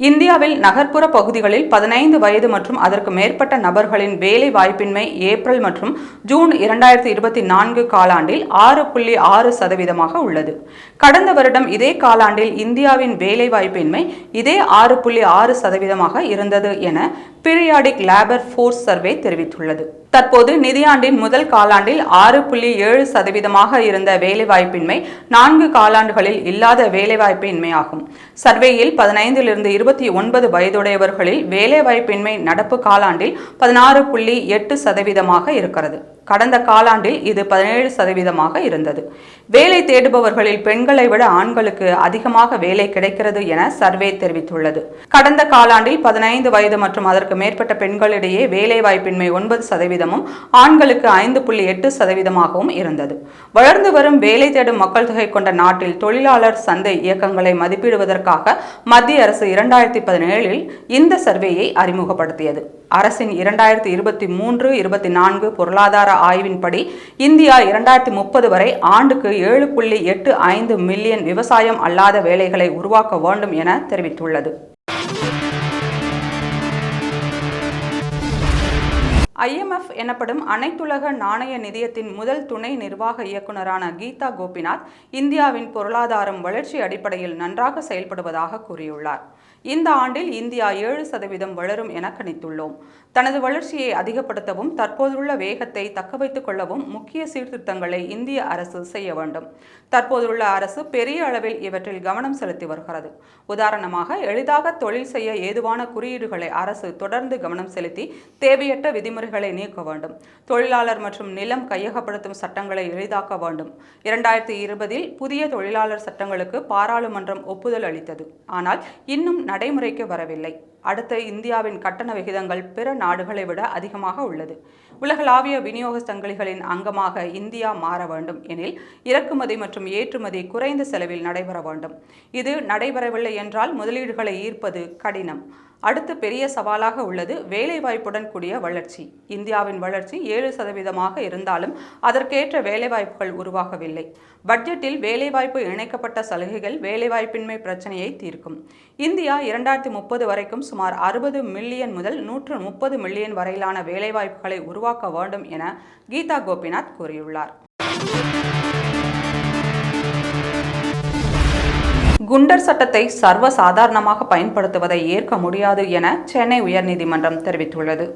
இந்தியாவில் நகர்ப்புற பகுதிகளில் பதினைந்து வயது மற்றும் அதற்கு மேற்பட்ட நபர்களின் வேலை வாய்ப்பின்மை ஏப்ரல் மற்றும் ஜூன் இரண்டாயிரத்தி இருபத்தி நான்கு காலாண்டில் ஆறு புள்ளி ஆறு சதவீதமாக உள்ளது. கடந்த வருடம் இதே காலாண்டில் இந்தியாவின் வேலை வாய்ப்பின்மை இதே ஆறு புள்ளி ஆறு சதவீதமாக இருந்தது என பீரியாடிக் லேபர் ஃபோர்ஸ் சர்வே தெரிவித்துள்ளது. தற்போது நிதியாண்டின் முதல் காலாண்டில் ஆறு புள்ளி ஏழு சதவீதமாக இருந்த வேலைவாய்ப்பின்மை நான்கு காலாண்டுகளில் இல்லாத வேலைவாய்ப்பின்மையாகும். சர்வேயில் பதினைந்திலிருந்து இருபத்தி ஒன்பது வயதுடையவர்களில் வேலைவாய்ப்பின்மை நடப்பு காலாண்டில் பதினாறு புள்ளி எட்டு சதவீதமாக இருக்கிறது. கடந்த காலாண்டில் இது பதினேழு சதவீதமாக இருந்தது. வேலை தேடுபவர்களில் பெண்களை விட ஆண்களுக்கு அதிகமாக வேலை கிடைக்கிறது என சர்வே தெரிவித்துள்ளது. கடந்த காலாண்டில் பதினைந்து வயது மற்றும் அதற்கு மேற்பட்ட பெண்களிடையே வேலை வாய்ப்பின்மை ஒன்பது சதவீதமும் ஆண்களுக்கு ஐந்து புள்ளி எட்டு சதவீதமாகவும் இருந்தது. வளர்ந்து வரும் வேலை தேடும் மக்கள் தொகை கொண்ட நாட்டில் தொழிலாளர் சந்தை இயக்கங்களை மதிப்பிடுவதற்காக மத்திய அரசு இரண்டாயிரத்தி பதினேழில் இந்த சர்வேயை அறிமுகப்படுத்தியது. அரசின் இரண்டாயிரத்தி இருபத்தி மூன்று இருபத்தி நான்கு பொருளாதார ஆய்வின்படி இந்தியா இரண்டாயிரத்தி முப்பது வரை ஆண்டுக்கு ஏழு புள்ளி எட்டு ஐந்து மில்லியன் விவசாயம் அல்லாத வேலைகளை உருவாக்க வேண்டும் என தெரிவித்துள்ளது. ஐஎம்எஃப் எனப்படும் அனைத்துலக நாணய நிதியத்தின் முதல் துணை நிர்வாக இயக்குநரான கீதா கோபிநாத் இந்தியாவின் பொருளாதாரம் வளர்ச்சி அடிப்படையில் நன்றாக செயல்படுவதாக கூறியுள்ளார். இந்த ஆண்டில் இந்தியா ஏழு சதவீதம் வளரும் என கணித்துள்ளோம். தனது வளர்ச்சியை அதிகப்படுத்தவும் தற்போதுள்ள வேகத்தை தக்கவைத்துக் கொள்ளவும் முக்கிய சீர்திருத்தங்களை இந்திய அரசு செய்ய வேண்டும். தற்போதுள்ள அரசு பெரிய அளவில் இவற்றில் கவனம் செலுத்தி வருகிறது. உதாரணமாக எளிதாக தொழில் செய்ய ஏதுவான குறியீடுகளை அரசு தொடர்ந்து கவனம் செலுத்தி தேவையற்ற விதிமுறைகளை நீக்க வேண்டும். தொழிலாளர் மற்றும் நிலம் கையகப்படுத்தும் சட்டங்களை எளிதாக்க வேண்டும். இரண்டாயிரத்தி இருபதில் புதிய தொழிலாளர் சட்டங்களுக்கு பாராளுமன்றம் ஒப்புதல் அளித்தது. ஆனால் இன்னும் நடைமுறைக்கு வரவில்லை. அடுத்த இந்தியாவின் கட்டண விகிதங்கள் பிற நாடுகளை விட அதிகமாக உள்ளது. உலகளாவிய விநியோக சங்கிலிகளின் அங்கமாக இந்தியா மாற வேண்டும் எனில் இறக்குமதி மற்றும் ஏற்றுமதி குறைந்த செலவில் நடைபெற வேண்டும். இது நடைபெறவில்லை என்றால் முதலீடுகளை ஈர்ப்பது கடினம். அடுத்து பெரிய சவாலாக உள்ளது வேலைவாய்ப்புடன் கூடிய வளர்ச்சி. இந்தியாவின் வளர்ச்சி ஏழு சதவீதமாக இருந்தாலும் அதற்கேற்ற வேலைவாய்ப்புகள் உருவாகவில்லை. பட்ஜெட்டில் வேலைவாய்ப்பு இணைக்கப்பட்ட சலுகைகள் வேலைவாய்ப்பின்மை பிரச்சனையை தீர்க்கும். இந்தியா இரண்டாயிரத்தி முப்பது வரைக்கும் சுமார் அறுபது மில்லியன் முதல் நூற்று முப்பது மில்லியன் வரையிலான வேலைவாய்ப்புகளை உருவாக்க வேண்டும் என கீதா கோபிநாத் கூறியுள்ளார். குண்டர் சட்டத்தை சர்வசாதாரணமாக பயன்படுத்துவதை ஏற்க முடியாது என சென்னை உயர்நீதிமன்றம் தெரிவித்துள்ளது.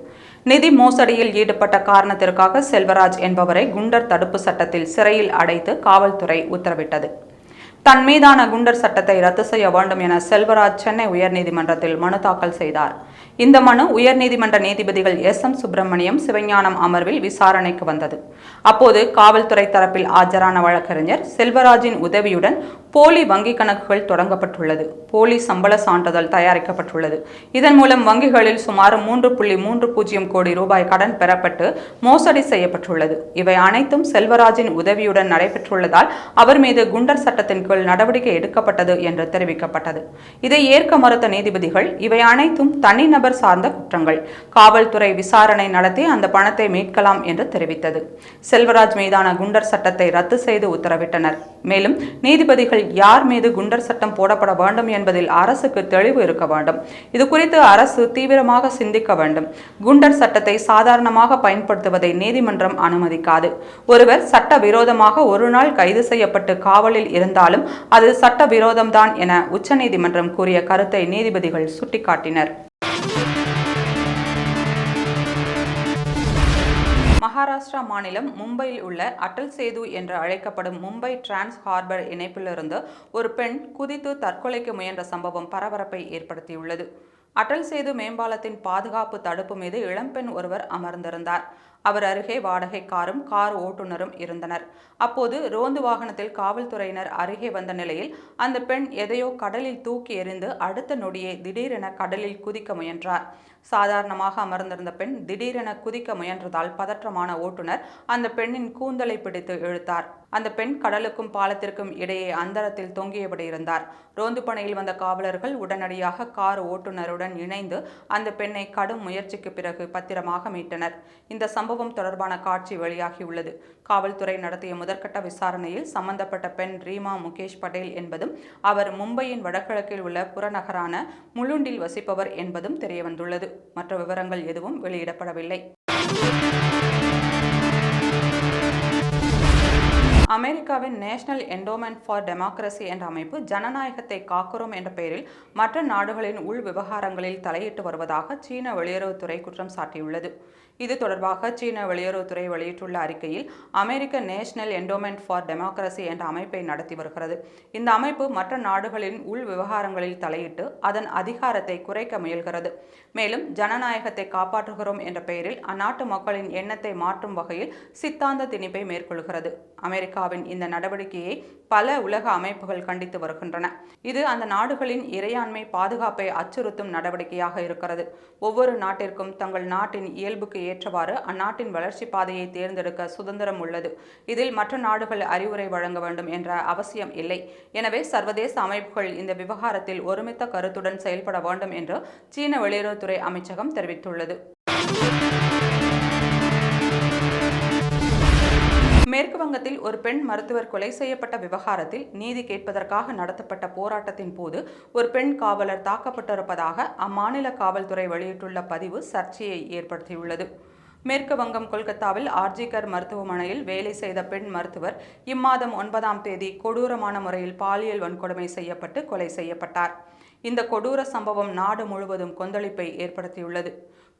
நிதி மோசடியில் ஈடுபட்ட காரணத்திற்காக செல்வராஜ் என்பவரை குண்டர் தடுப்பு சட்டத்தில் சிறையில் அடைத்து காவல்துறை உத்தரவிட்டது. தன் மீதான குண்டர் சட்டத்தை ரத்து செய்ய வேண்டும் என செல்வராஜ் சென்னை உயர்நீதிமன்றத்தில் மனு தாக்கல் செய்தார். இந்த மனு உயர்நீதிமன்ற நீதிபதிகள் எஸ் எம் சுப்பிரமணியம் சிவஞானம் அமர்வில் விசாரணைக்கு வந்தது. அப்போது காவல்துறை தரப்பில் ஆஜரான வழக்கறிஞர் செல்வராஜின் உதவியுடன் போலி வங்கிக் கணக்குகள் தொடங்கப்பட்டுள்ளது. போலி சம்பள சான்றிதழ் தயாரிக்கப்பட்டுள்ளது. இதன் மூலம் வங்கிகளில் சுமார் மூன்று புள்ளி மூன்று பூஜ்ஜியம் கோடி ரூபாய் கடன் பெறப்பட்டு மோசடி செய்யப்பட்டுள்ளது. இவை அனைத்தும் செல்வராஜின் உதவியுடன் நடைபெற்றுள்ளதால் அவர் மீது குண்டர் சட்டத்தின் கீழ் நடவடிக்கை எடுக்கப்பட்டது என்று தெரிவிக்கப்பட்டது. இதை ஏற்க மறுத்த நீதிபதிகள் இவை அனைத்தும் தனிநபர் சார்ந்த குற்றங்கள். காவல்துறை விசாரணை நடத்தி அந்த பணத்தை மீட்கலாம் என்று தெரிவித்தது. செல்வராஜ் மீதான குண்டர் சட்டத்தை ரத்து செய்து உத்தரவிட்டனர். மேலும் நீதிபதிகள் யார் மீது குண்டர் சட்டம் போடப்பட வேண்டும் என்பதில் அரசுக்கு தெளிவு இருக்க வேண்டும். இது குறித்து அரசு தீவிரமாக சிந்திக்க வேண்டும். குண்டர் சட்டத்தை சாதாரணமாக பயன்படுத்துவதை நீதிமன்றம் அனுமதிக்காது. ஒருவர் சட்ட விரோதமாக ஒரு நாள் கைது செய்யப்பட்டு காவலில் இருந்தாலும் அது சட்ட விரோதம்தான் என உச்சநீதிமன்றம் கூறிய கருத்தை நீதிபதிகள் சுட்டிக்காட்டினர். மகாராஷ்டிரா மாநிலம் மும்பையில் உள்ள அட்டல் சேது என்று அழைக்கப்படும் மும்பை டிரான்ஸ் ஹார்பர் இணைப்பிலிருந்து ஒரு பெண் குதித்து தற்கொலைக்கு முயன்ற சம்பவம் பரபரப்பை ஏற்படுத்தியுள்ளது. அட்டல் சேது மேம்பாலத்தின் பாதுகாப்பு தடுப்பு மீது இளம்பெண் ஒருவர் அமர்ந்திருந்தார். அவர் அருகே வாடகை காரும் கார் ஓட்டுநரும் இருந்தனர். அப்போது ரோந்து வாகனத்தில் காவல்துறையினர் அருகே வந்த நிலையில் அந்த பெண் எதையோ கடலில் தூக்கி எறிந்து அடுத்த நொடியே திடீரென கடலில் குதிக்க முயன்றார். சாதாரணமாக அமர்ந்திருந்த பெண் திடீரென குதிக்க முயன்றதால் பதற்றமான ஓட்டுநர் அந்த பெண்ணின் கூந்தலை பிடித்து இழுத்தார். அந்த பெண் கடலுக்கும் பாலத்திற்கும் இடையே அந்தரத்தில் தொங்கியபடி இருந்தார். ரோந்து பணியில் வந்த காவலர்கள் உடனடியாக கார் ஓட்டுநருடன் இணைந்து அந்த பெண்ணை கடும் முயற்சிக்கு பிறகு பத்திரமாக மீட்டனர். இந்த சம்பவம் சம்பவம் தொடர்பான காட்சி வெளியாகியுள்ளது. காவல்துறை நடத்திய முதற்கட்ட விசாரணையில் சம்பந்தப்பட்ட பெண் ரீமா முகேஷ் பட்டேல் என்பதும் அவர் மும்பையின் வடகிழக்கில் உள்ள புறநகரான முளுண்டில் வசிப்பவர் என்பதும் தெரியவந்துள்ளது. மற்ற விவரங்கள் எதுவும் வெளியிடப்படவில்லை. அமெரிக்காவின் நேஷனல் என்டோமெண்ட் ஃபார் டெமோக்ரஸி என்ற அமைப்பு ஜனநாயகத்தை காக்கிறோம் என்ற பெயரில் மற்ற நாடுகளின் உள் விவகாரங்களில் தலையிட்டு வருவதாக சீன வெளியுறவுத்துறை குற்றம் சாட்டியுள்ளது. இது தொடர்பாக சீன வெளியுறவுத்துறை வெளியிட்டுள்ள அறிக்கையில் அமெரிக்க நேஷனல் என்டோமெண்ட் ஃபார் டெமோக்ரஸி என்ற அமைப்பை நடத்தி வருகிறது. இந்த அமைப்பு மற்ற நாடுகளின் உள் விவகாரங்களில் தலையிட்டு அதன் அதிகாரத்தை குறைக்க முயல்கிறது. மேலும் ஜனநாயகத்தை காப்பாற்றுகிறோம் என்ற பெயரில் அந்நாட்டு மக்களின் எண்ணத்தை மாற்றும் வகையில் சித்தாந்த திணிப்பை மேற்கொள்கிறது. அமெரிக்காவின் இந்த நடவடிக்கையை பல உலக அமைப்புகள் கண்டித்து வருகின்றன. இது அந்த நாடுகளின் இறையாண்மை பாதுகாப்பை அச்சுறுத்தும் நடவடிக்கையாக இருக்கிறது. ஒவ்வொரு நாட்டிற்கும் தங்கள் நாட்டின் இயல்புக்கு ஏற்றவாறு அந்நாட்டின் வளர்ச்சி பாதையை தேர்ந்தெடுக்க சுதந்திரம் உள்ளது. இதில் மற்ற நாடுகள் அறிவுரை வழங்க வேண்டும் என்ற அவசியம் இல்லை. எனவே சர்வதேச அமைப்புகள் இந்த விவகாரத்தில் ஒருமித்த கருத்துடன் செயல்பட வேண்டும் என்று சீன வெளியுறவுத்துறை அமைச்சகம் தெரிவித்துள்ளது. மேற்கு வங்கத்தில் ஒரு பெண் மருத்துவர் கொலை செய்யப்பட்ட விவகாரத்தில் நீதி கேட்பதற்காக நடத்தப்பட்ட போராட்டத்தின் போது ஒரு பெண் காவலர் தாக்கப்பட்டிருப்பதாக அம்மாநில காவல்துறை வெளியிட்டுள்ள பதிவு சர்ச்சையை ஏற்படுத்தியுள்ளது. மேற்கு வங்கம் கொல்கத்தாவில் ஆர்ஜிகர் மருத்துவமனையில் வேலை செய்த பெண் மருத்துவர் இம்மாதம் ஒன்பதாம் தேதி கொடூரமான முறையில் பாலியல் வன்கொடுமை செய்யப்பட்டு கொலை செய்யப்பட்டார். இந்த கொடூர சம்பவம் நாடு முழுவதும் கொந்தளிப்பை ஏற்படுத்தியுள்ளது.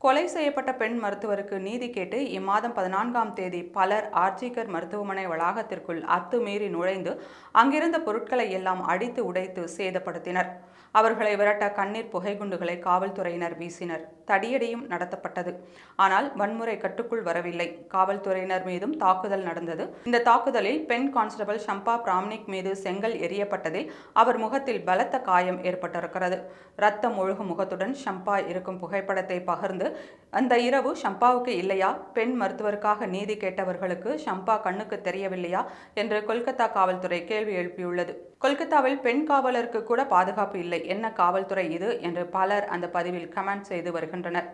கொலை செய்யப்பட்ட பெண் மருத்துவருக்கு நீதி கேட்டு இம்மாதம் பதினான்காம் தேதி பலர் ஆர்ஜிகர் மருத்துவமனை வளாகத்திற்குள் அத்துமீறி நுழைந்து அங்கிருந்த பொருட்களை எல்லாம் அடித்து உடைத்து சேதப்படுத்தினர். அவர்களை விரட்ட கண்ணீர் புகைகுண்டுகளை காவல்துறையினர் வீசினர். தடியடியும் நடத்தப்பட்டது. ஆனால் வன்முறை கட்டுக்குள் வரவில்லை. காவல்துறையினர் மீதும் தாக்குதல் நடந்தது. இந்த தாக்குதலில் பெண் கான்ஸ்டபிள் ஷம்பா பிராம்னிக் மீது செங்கல் எரியப்பட்டதில் அவர் முகத்தில் பலத்த காயம் ஏற்பட்டிருக்கிறது. ரத்தம் ஒழுகும் முகத்துடன் ஷம்பா இருக்கும் புகைப்படத்தை பகிர்ந்து அந்த இரவு ஷம்பாவுக்கு இல்லையா? பெண் மருத்துவருக்காக நீதி கேட்டவர்களுக்கு ஷம்பா கண்ணுக்கு தெரியவில்லையா? என்று கொல்கத்தா காவல்துறை கேள்வி எழுப்பியுள்ளது. கொல்கத்தாவில் பெண் காவலருக்கு கூட பாதுகாப்பு இல்லை. என்ன காவல்துறை இது? என்று பலர் அந்த பதிவில் கமெண்ட் செய்து வருகின்றனர்.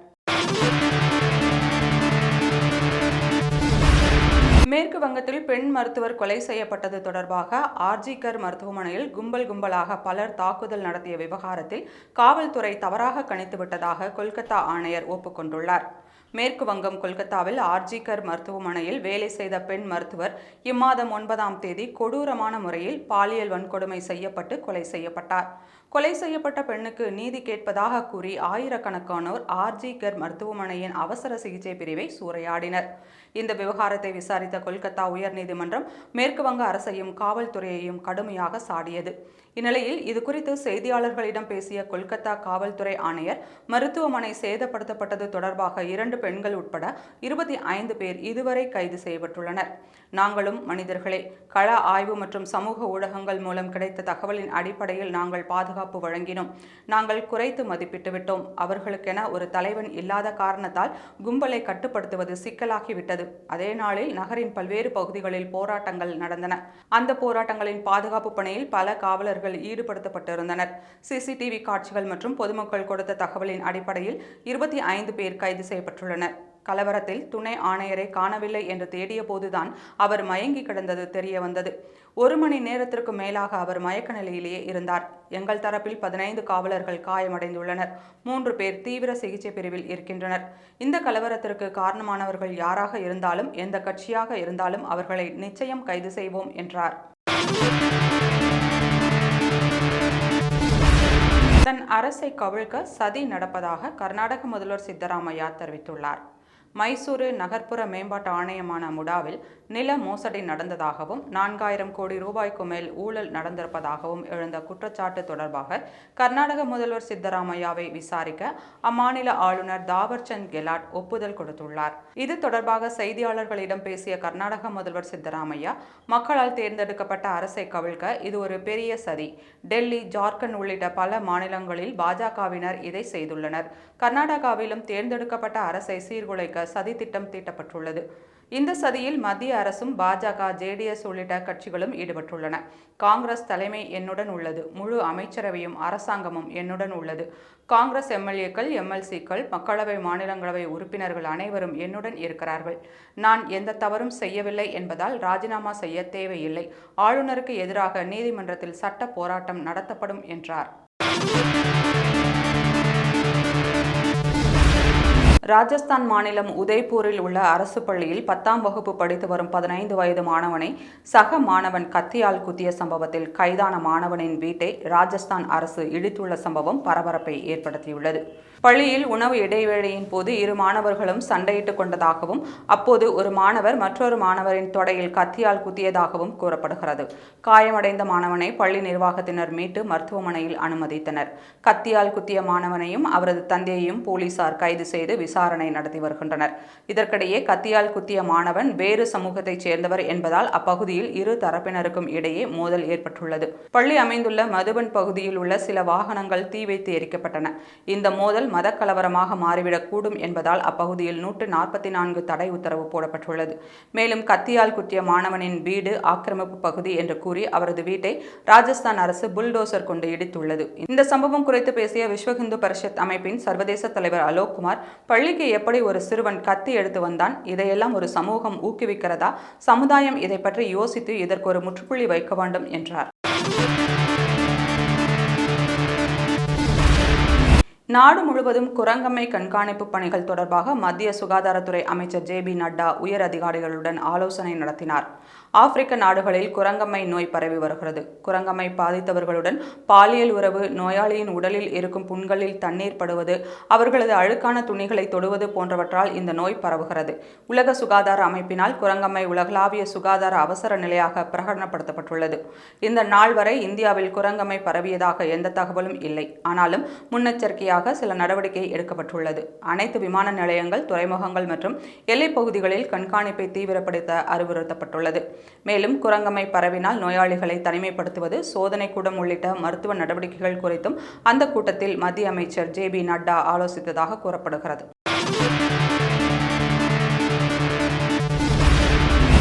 மேற்கு வங்கத்தில் பெண் மருத்துவர் கொலை செய்யப்பட்டது தொடர்பாக ஆர்ஜிகர் மருத்துவமனையில் கும்பல் கும்பலாக பலர் தாக்குதல் நடத்திய விவகாரத்தில் காவல்துறை தவறாக கணித்துவிட்டதாக கொல்கத்தா ஆணையர் ஒப்புக்கொண்டுள்ளார் மேற்கு வங்கம் கொல்கத்தாவில் ஆர்ஜிகர் மருத்துவமனையில் வேலை செய்த பெண் மருத்துவர் இம்மாதம் ஒன்பதாம் தேதி கொடூரமான முறையில் பாலியல் வன்கொடுமை செய்யப்பட்டு கொலை செய்யப்பட்டார். கொலை செய்யப்பட்ட பெண்ணுக்கு நீதி கேட்பதாக கூறி ஆயிரக்கணக்கானோர் ஆர்ஜிகர் மருத்துவமனையின் அவசர சிகிச்சை பிரிவை சூறையாடினர். இந்த விவகாரத்தை விசாரித்த கொல்கத்தா உயர்நீதிமன்றம் மேற்கு வங்க அரசையும் காவல்துறையையும் கடுமையாக சாடியது. இந்நிலையில் இது குறித்து செய்தியாளர்களிடம் பேசிய கொல்கத்தா காவல்துறை ஆணையர் மருத்துவமனை சேதப்படுத்தப்பட்டது தொடர்பாக இரண்டு பெண்கள் உட்பட இருபத்தி ஐந்து பேர் இதுவரை கைது செய்யப்பட்டுள்ளனர். நாங்களும் மனிதர்களே கள ஆய்வு மற்றும் சமூக ஊடகங்கள் மூலம் கிடைத்த தகவலின் அடிப்படையில் நாங்கள் பாதுகாப்பு வழங்கினோம். நாங்கள் குறைத்து மதிப்பிட்டு விட்டோம் அவர்களுக்கென ஒரு தலைவன் இல்லாத காரணத்தால் கும்பலை கட்டுப்படுத்துவது சிக்கலாகிவிட்டது. அதே நாளில் நகரின் பல்வேறு பகுதிகளில் போராட்டங்கள் நடந்தன. அந்த போராட்டங்களின் பாதுகாப்பு பணியில் பல காவலர்கள் ஈடுபடுத்தப்பட்டிருந்தனர். சிசிடிவி காட்சிகள் மற்றும் பொதுமக்கள் கொடுத்த தகவலின் அடிப்படையில் இருபத்தி ஐந்து பேர் கைது செய்யப்பட்டுள்ளனர். கலவரத்தில் துணை ஆணையரை காணவில்லை என்று தேடிய போதுதான் அவர் மயங்கி கிடந்தது தெரிய வந்தது. ஒரு மணி நேரத்திற்கு மேலாக அவர் மயக்க நிலையிலேயே இருந்தார். எங்கள் தரப்பில் பதினைந்து காவலர்கள் காயமடைந்துள்ளனர். மூன்று பேர் தீவிர சிகிச்சை பிரிவில் இருக்கின்றனர். இந்த கலவரத்திற்கு காரணமானவர்கள் யாராக இருந்தாலும் எந்த கட்சியாக இருந்தாலும் அவர்களை நிச்சயம் கைது செய்வோம் என்றார். தன் அரசை கவிழ்க்க சதி நடப்பதாக கர்நாடக முதல்வர் சித்தராமையா தெரிவித்துள்ளார். மைசூரு நகர்ப்புற மேம்பாட்டு ஆணையமான முடாவில் நில மோசடி நடந்ததாகவும் நான்காயிரம் கோடி ரூபாய்க்கு மேல் ஊழல் நடந்திருப்பதாகவும் எழுந்த குற்றச்சாட்டு தொடர்பாக கர்நாடக முதல்வர் சித்தராமையாவை விசாரிக்க அம்மாநில ஆளுநர் தாவர்சந்த் கெலாட் ஒப்புதல் கொடுத்துள்ளார். இது தொடர்பாக செய்தியாளர்களிடம் பேசிய கர்நாடக முதல்வர் சித்தராமையா மக்களால் தேர்ந்தெடுக்கப்பட்ட அரசை கவிழ்க்க இது ஒரு பெரிய சதி. டெல்லி ஜார்க்கண்ட் உள்ளிட்ட பல மாநிலங்களில் பாஜகவினர் இதை செய்துள்ளனர். கர்நாடகாவிலும் தேர்ந்தெடுக்கப்பட்ட அரசை சீர்குலைக்க சதி திட்டம் தீட்டப்பட்டுள்ளது. இந்த சதியில் மத்திய அரசும் பாஜக ஜேடிஎஸ் உள்ளிட்ட கட்சிகளும் ஈடுபட்டுள்ளன. காங்கிரஸ் தலைமை என்னுடன் உள்ளது. முழு அமைச்சரவையும் அரசாங்கமும் என்னுடன் உள்ளது. காங்கிரஸ் எம்எல்ஏக்கள் எம்எல்சிக்கள் மக்களவை மாநிலங்களவை உறுப்பினர்கள் அனைவரும் என்னுடன் இருக்கிறார்கள். நான் எந்த தவறும் செய்யவில்லை என்பதால் ராஜினாமா செய்ய தேவையில்லை. ஆளுநருக்கு எதிராக நீதிமன்றத்தில் சட்ட போராட்டம் நடத்தப்படும் என்றார். ராஜஸ்தான் மாநிலம் உதய்பூரில் உள்ள அரசு பள்ளியில் பத்தாம் வகுப்பு படித்து வரும் பதினைந்து வயது மாணவனை சக மாணவன் கத்தியால் குத்திய சம்பவத்தில் கைதான மாணவனின் வீட்டை ராஜஸ்தான் அரசு இடித்துள்ள சம்பவம் பரபரப்பை ஏற்படுத்தியுள்ளது. பள்ளியில் உணவு இடைவேளையின் போது இரு மாணவர்களும் சண்டையிட்டுக் கொண்டதாகவும் அப்போது ஒரு மாணவர் மற்றொரு மாணவரின் தொடையில் கத்தியால் குத்தியதாகவும் கூறப்படுகிறது. காயமடைந்த மாணவனை பள்ளி நிர்வாகத்தினர் மீட்டு மருத்துவமனையில் அனுமதித்தனர். கத்தியால் குத்திய மாணவனையும் அவரது தந்தையையும் போலீசார் கைது செய்து விசாரணை நடத்தி வருகின்றனர். இதற்கிடையே கத்தியால் குத்திய மாணவன் வேறு சமூகத்தைச் சேர்ந்தவர் என்பதால் அப்பகுதியில் இரு தரப்பினருக்கும் இடையே மோதல் ஏற்பட்டுள்ளது. பள்ளி அமைந்துள்ள மதுபன் பகுதியில் உள்ள சில வாகனங்கள் தீ வைத்து எரிக்கப்பட்டன. இந்த மோதல் மதக்கலவரமாக மாறிவிடக்கூடும் என்பதால் அப்பகுதியில் நூற்று நாற்பத்தி நான்கு தடை உத்தரவு போடப்பட்டுள்ளது. மேலும் கத்தியால் குத்திய மாணவனின் வீடு ஆக்கிரமிப்பு பகுதி என்று கூறி அவரது வீட்டை ராஜஸ்தான் அரசு புல்டோசர் கொண்டு இடித்துள்ளது. இந்த சம்பவம் குறித்து பேசிய விஸ்வ இந்து பரிஷத் அமைப்பின் சர்வதேச தலைவர் அலோக் குமார் பள்ளி பள்ளிக்கு எப்படி ஒரு சிறுவன் கத்தி எடுத்து வந்தான் இதையெல்லாம் ஒரு சமூகம் ஊக்குவிக்கிறதா? சமுதாயம் இதை பற்றி யோசித்து இதற்கு ஒரு முற்றுப்புள்ளி வைக்க வேண்டும் என்றார். நாடு முழுவதும் குரங்கம்மை கண்காணிப்பு பணிகள் தொடர்பாக மத்திய சுகாதாரத்துறை அமைச்சர் ஜே பி நட்டா உயர் அதிகாரிகளுடன் ஆலோசனை நடத்தினார். ஆப்பிரிக்க நாடுகளில் குரங்கம்மை நோய் பரவி வருகிறது. குரங்கம்மை பாதித்தவர்களுடன் பாலியல் உறவு நோயாளியின் உடலில் இருக்கும் புண்களில் தண்ணீர் படுவது அவர்களது அழுக்கான துணிகளை தொடுவது போன்றவற்றால் இந்த நோய் பரவுகிறது. உலக சுகாதார அமைப்பினால் குரங்கம்மை உலகளாவிய சுகாதார அவசர நிலையாக பிரகடனப்படுத்தப்பட்டுள்ளது. இந்த நாள் வரை இந்தியாவில் குரங்கம்மை பரவியதாக எந்த தகவலும் இல்லை. ஆனாலும் முன்னெச்சரிக்கையாக சில நடவடிக்கை எடுக்கப்பட்டுள்ளது. அனைத்து விமான நிலையங்கள் துறைமுகங்கள் மற்றும் எல்லைப்பகுதிகளில் கண்காணிப்பை தீவிரப்படுத்த அறிவுறுத்தப்பட்டுள்ளது. மேலும் குரங்கமை பரவினால் நோயாளிகளை தனிமைப்படுத்துவது சோதனை கூடம் உள்ளிட்ட மருத்துவ நடவடிக்கைகள் குறித்தும் அந்த கூட்டத்தில் மத்திய அமைச்சர் ஜே பி நட்டா ஆலோசித்ததாக கூறப்படுகிறது.